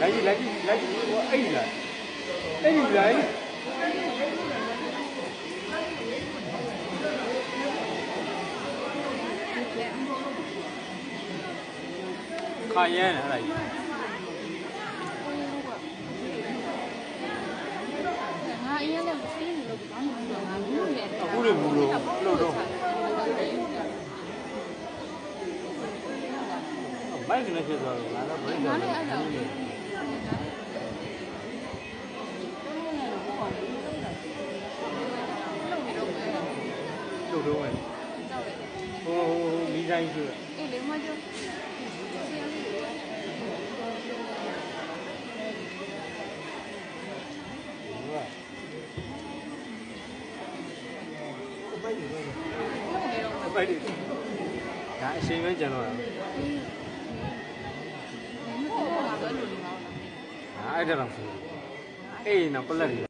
လိုက်ကြည့်လိုက်ကြည့်လိုက်ကြည့်ဟိုအဲ့ဒီလားအဲ့ဒီလားခါရမ်းတယ်အဲ့ဒါကြီးငါအရင်လည်းဖေးနေလို့ဘာမှမလုပ်ငါဘူးလေအခုလေမူလို့လို့တော့ဘိုက်ကနေဖြစ်သွားတော့ငါတော့ဘိုက်ကနေ လည်းအဲ့ဒါလို့တော့ဟိုဟိုမိတိုင်းဆိုအေးလေမကျော်ဘိုက်တွေဘိုက်တွေဒါအချိန်ပဲကျန်တော့တာမတော်ပါဘူးလို့ဒီမှာဟာအဲ့ဒါတော့ဆိုအေးနော်ပလက်တွေ